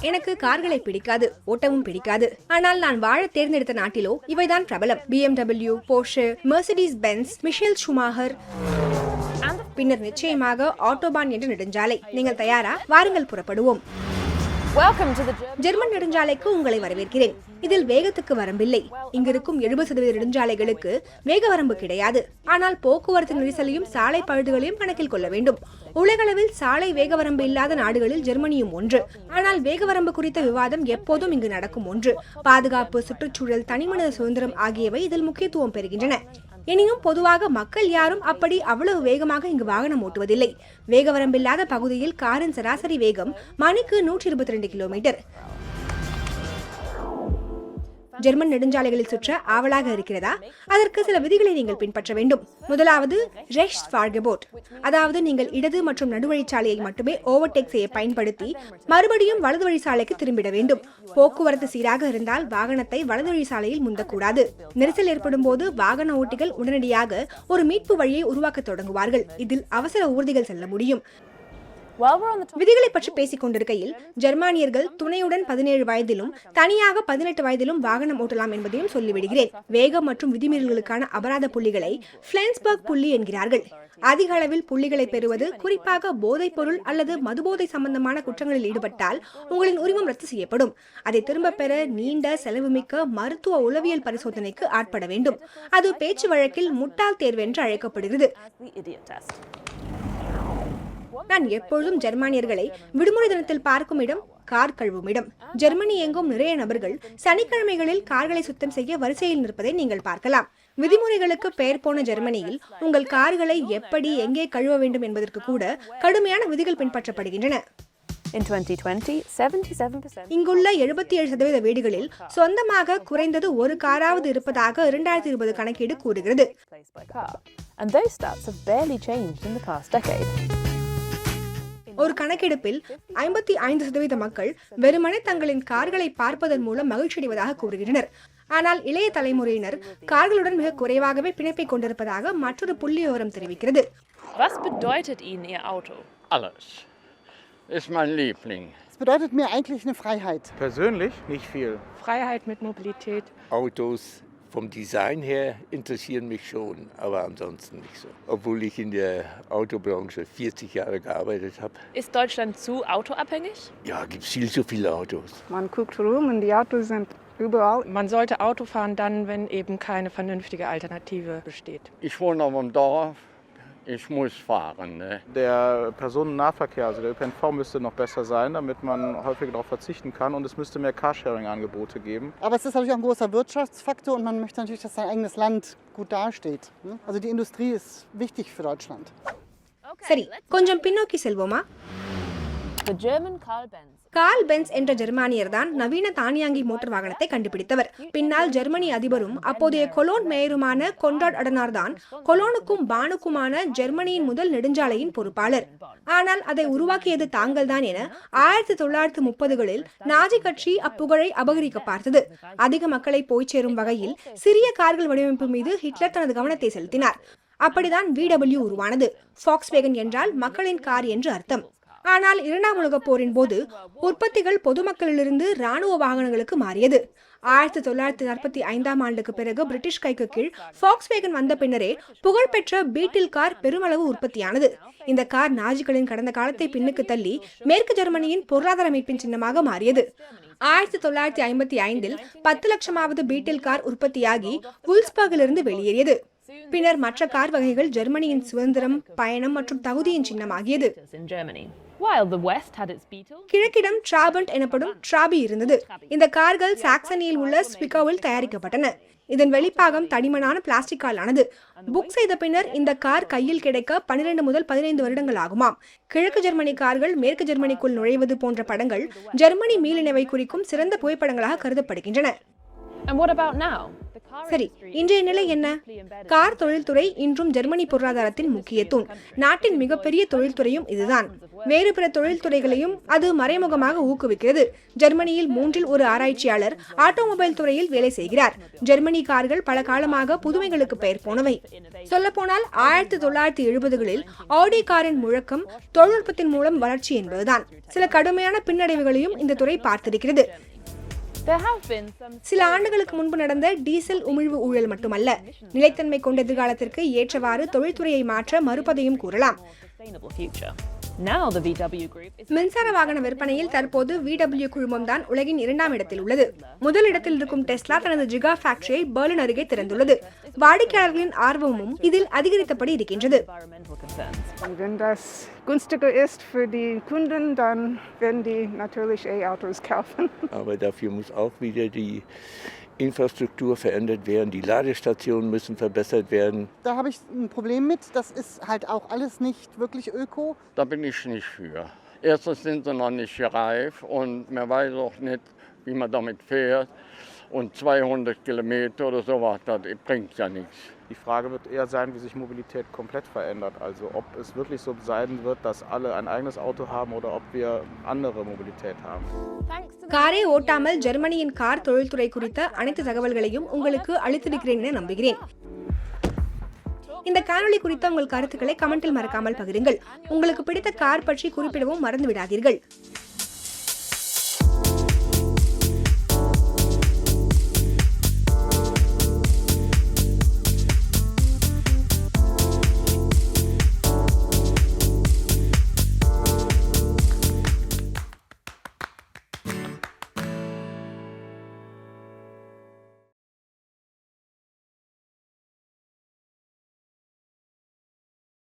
எனக்கு கார்களை பிடிக்காது ஓட்டவும் பிடிக்காது. ஆனால் நான் வாழ தேர்ந்தெடுத்த நாட்டிலோ இவைதான் பிரபலம். BMW Porsche Mercedes Benz Michael Schumacher பின்னர் நிச்சயமாக ஆட்டோபான் என்ற நெடுஞ்சாலை. நீங்கள் தயாரா? வாருங்கள் புறப்படுவோம். ஜெர்மன் நெடுஞ்சாலைக்கு உங்களை வரவேற்கிறேன். இதில் வேகத்துக்கு வரம்பில்லை. இங்கிருக்கும் எழுபது சதவீத நெடுஞ்சாலைகளுக்கு வேக வரம்பு கிடையாது. ஆனால் போக்குவரத்து நெரிசலையும் சாலை பழுதுகளையும் கணக்கில் கொள்ள வேண்டும். உலகளவில் சாலை வேக வரம்பு இல்லாத நாடுகளில் ஜெர்மனியும் ஒன்று. ஆனால் வேக வரம்பு குறித்த விவாதம் எப்போதும் இங்கு நடக்கும் ஒன்று. பாதுகாப்பு சுற்றுச்சூழல் தனிமனித சுதந்திரம் ஆகியவை இதில் முக்கியத்துவம் பெறுகின்றன. எனினும் பொதுவாக மக்கள் யாரும் அப்படி அவ்வளவு வேகமாக இங்கு வாகனம் ஓட்டுவதில்லை. வேக வரம்பில்லாத பகுதியில் காரின் சராசரி வேகம் மணிக்கு நூற்றி இருபத்தி ரெண்டு கிலோமீட்டர். ஜெர்மன் நெடுஞ்சாலைகளில் சுற்ற ஆவலாக இருக்கிறதா? அதற்கு சில விதிகளை நீங்கள் பின்பற்ற வேண்டும். முதலாவது ரெஷ் ஃபார்கபோட் அதாவது நீங்கள் இடது மற்றும் நடுவழிச்சாலையை மட்டுமே ஓவர்டேக் செய்ய பயன்படுத்தி மறுபடியும் வலது வழி சாலைக்கு திரும்பிட வேண்டும். போக்குவரத்து சீராக இருந்தால் வாகனத்தை வலது வழி சாலையில் முந்தக்கூடாது. நெரிசல் ஏற்படும் போது வாகன ஓட்டிகள் உடனடியாக ஒரு மீட்பு வழியை உருவாக்க தொடங்குவார்கள். இதில் அவசர ஊர்திகள் செல்ல முடியும். விதிகளை பற்றி பேசிக் கொண்டிருக்கையில் ஜெர்மானியர்கள் துணையுடன் பதினேழு வயதிலும் தனியாக பதினெட்டு வயதிலும் வாகனம் ஓட்டலாம் என்பதையும் சொல்லிவிடுகிறேன். வேகம் மற்றும் விதிமீறல்களுக்கான அபராத புள்ளிகளை பிளான்ஸ்பர்க் புள்ளி என்கிறார்கள். அதிக அளவில் புள்ளிகளை பெறுவது குறிப்பாக போதைப் பொருள் அல்லது மதுபோதை சம்பந்தமான குற்றங்களில் ஈடுபட்டால் உங்களின் உரிமம் ரத்து செய்யப்படும். அதை திரும்பப் பெற நீண்ட செலவுமிக்க மருத்துவ உளவியல் பரிசோதனைக்கு ஆட்பட வேண்டும். அது பேச்சு வழக்கில் முட்டாள் தேர்வு என்று அழைக்கப்படுகிறது. நான் எப்பொழுதும் ஜெர்மானியர்களை விடுமுறை தினத்தில் பார்க்கும் இடம் கார் கழுவும் இடம். ஜெர்மனி எங்கும் நிறைய நபர்கள் சனிக்கிழமைகளில் கார்களை சுத்தம் செய்ய வரிசையில் நிற்பதை நீங்கள் பார்க்கலாம். விதிமுறைகளுக்கு பெயர் போன ஜெர்மனியில் உங்கள் கார்களை எப்படி எங்கே கழுவ வேண்டும் என்பதற்கு கூட கடுமையான விதிகள் பின்பற்றப்படுகின்றன. In 2020, 77% இங்குள்ள எழுபத்தி ஏழு சதவீத வீடுகளில் சொந்தமாக குறைந்தது ஒரு காராவது இருப்பதாக இரண்டாயிரத்தி இருபது கணக்கீடு கூறுகிறது. ஒரு கணக்கெடுப்பில் ஐம்பத்தி ஐந்து சதவீத மக்கள் வெறுமனே தங்களின் கார்களை பார்ப்பதன் மூலம் மகிழ்ச்சியடைவதாக கூறுகின்றனர் ஆனால் இளைய தலைமுறையினர் கார்களுடன் மிக குறைவாகவே பிணைப்பை கொண்டிருப்பதாக மற்றொரு புள்ளி விவரம் தெரிவிக்கிறது Was bedeutet Ihnen Ihr Auto? Alles. Ist mein Liebling. Es bedeutet mir eigentlich eine Freiheit. Persönlich nicht viel. Freiheit mit Mobilität. Autos vom Design her interessieren mich schon, aber ansonsten nicht so. Obwohl ich in der Autobranche 40 Jahre gearbeitet habe. Ist Deutschland zu autoabhängig? Ja, gibt es viel zu viele Autos. Man guckt rum und die Autos sind überall. Man sollte Auto fahren dann, wenn eben keine vernünftige Alternative besteht. Ich wohne auf dem Dorf ich muss fahren. Ne? Der Personennahverkehr, also der ÖPNV, müsste noch besser sein, damit man häufiger darauf verzichten kann und es müsste mehr Carsharing-Angebote geben. Aber es ist natürlich auch ein großer Wirtschaftsfaktor und man möchte natürlich, dass sein eigenes Land gut dasteht. Ne? Also die Industrie ist wichtig für Deutschland. Okay, Seri, con Giampino chi sei? The German Carl Benz. Carl Benz என்ற ஜெர்மானியர் தான் நவீன தானியாங்கி motor வாகனத்தை கண்டுபிடித்தவர். பின்னால் Germany அதிபரும் அப்போதைய Cologne மேயருமான கொண்டாட் அடனார் தான் கொலோனுக்கும் பானுக்குமான ஜெர்மனியின் முதல் நெடுஞ்சாலையின் பொறுப்பாளர். ஆனால் அதை உருவாக்கியது தாங்கள் தான் என ஆயிரத்தி தொள்ளாயிரத்தி முப்பதுகளில் நாஜி கட்சி அப்புகழை அபகரிக்க பார்த்தது. அதிக மக்களை போய் சேரும் வகையில் சிறிய கார்கள் வடிவமைப்பு மீது ஹிட்லர் தனது கவனத்தை செலுத்தினார். அப்படிதான் விடபிள்யூ உருவானது. ஃபாக்ஸ்வேகன் என்றால் மக்களின் கார் என்று அர்த்தம். ஆனால் இரண்டாம் உலகப் போரின் போது உற்பத்திகள் பொதுமக்களிலிருந்து ராணுவ வாகனங்களுக்கு மாறியது. ஆயிரத்தி தொள்ளாயிரத்தி நாற்பத்தி ஐந்தாம் ஆண்டுக்கு பிறகு பிரிட்டிஷ் கைக்கு கீழ் ஃபாக்ஸ்வேகன் வந்த பின்னரே புகழ்பெற்ற பீட்டில் கார் பெருமளவு உற்பத்தியானது. இந்த கார் நாஜிகளின் கடந்த காலத்தை பின்னுக்கு தள்ளி மேற்கு ஜெர்மனியின் பொருளாதார மீட்பின் சின்னமாக மாறியது. ஆயிரத்தி தொள்ளாயிரத்தி ஐம்பத்தி ஐந்தில் பத்து லட்சமாவது பீட்டில் கார் உற்பத்தியாகி உல்ஸ்பர்கிலிருந்து வெளியேறியது. பின்னர் மற்ற கார் வகைகள் ஜெர்மனியின் சுதந்திரம் பயணம் மற்றும் தகுதியின் சின்னமாகியது. In Germany. While the West had its Beetle, கிழக்கிடம் டிராபண்ட் எனப்படும் டிராபி இருந்தது. இந்த கார்கள் சாக்சனியில் உள்ள ஸ்பிகோவில் தயாரிக்கப்பட்டன. இதன் வெளிப்பாகம் தடிமனான பிளாஸ்டிக்கால் ஆனது. புக் செய்த பின்னர் இந்த கார் கையில் கிடைக்க 12 முதல் பதினைந்து வருடங்கள் ஆகுமாம் கிழக்கு ஜெர்மனி கார்கள் மேற்கு ஜெர்மனிக்குள் நுழைவது போன்ற படங்கள் ஜெர்மனி மீளிணைவை குறிக்கும் சிறந்த புகைப்படங்களாக கருதப்படுகின்றன. சரி இன்றைய நிலை என்ன? கார் தொழில்துறை இன்றும் ஜெர்மனி பொருளாதாரத்தின் முக்கிய தூண் நாட்டின் மிகப்பெரிய தொழில்துறையும் இதுதான். வேறு பிற தொழில்துறைகளையும் அது மறைமுகமாக ஊக்குவிக்கிறது. ஜெர்மனியில் மூன்றில் ஒரு ஆராய்ச்சியாளர் ஆட்டோமொபைல் துறையில் வேலை செய்கிறார். ஜெர்மனி கார்கள் பல காலமாக புதுமைகளுக்கு பெயர் போனவை. சொல்லப்போனால் ஆயிரத்தி தொள்ளாயிரத்தி எழுபதுகளில் ஆடி காரின் முழக்கம் தொழில்நுட்பத்தின் மூலம் வளர்ச்சி என்பதுதான். சில கடுமையான பின்னடைவுகளையும் இந்த துறை பார்த்திருக்கிறது. சில ஆண்டுகளுக்கு முன்பு நடந்த டீசல் உமிழ்வு ஊழல் மட்டுமல்ல நிலைத்தன்மை கொண்ட எதிர்காலத்திற்கு ஏற்றவாறு தொழில்துறையை மாற்ற மறுப்பதையும் கூறலாம். மின்சார வாகன விற்பனையில் தற்போது VW குழுமம் தான் உலகின் இரண்டாம் இடத்தில் உள்ளது முதல் இடத்தில் இருக்கும் டெஸ்லா தனது ஜிகா ஃபேக்டரியை பெர்லின் அருகே திறந்துள்ளது வாடிக்கையாளர்களின் ஆர்வமும் இதில் அதிகரித்தபடி இருக்கின்றது günstiger ist für die Kunden, dann werden die natürlich E-Autos kaufen. Aber dafür muss auch wieder die Infrastruktur verändert werden. Die Ladestationen müssen verbessert werden. Da habe ich ein Problem mit. Das ist halt auch alles nicht wirklich öko. Da bin ich nicht für. Erstens sind sie noch nicht reif und man weiß auch nicht, wie man damit fährt. Und 200 Kilometer oder sowas, das bringt ja nichts. Die Frage wird eher sein, wie sich Mobilität komplett verändert. Also ob es wirklich so sein wird, dass alle ein eigenes Auto haben oder ob wir andere Mobilität haben. காரை ஓட்டாமல் ஜெர்மனியின் car தொழில்துறை குறித்த அனைத்து தகவல்களையும் உங்களுக்கு அளித்திருக்கிறேன் என நம்புகிறேன் இந்த காணொளி குறித்த உங்கள் கருத்துக்களை கமெண்டில் மறக்காமல் பகிருங்கள் உங்களுக்கு பிடித்த கார் பற்றி குறிப்பிடவும் மறந்து விடாதீர்கள்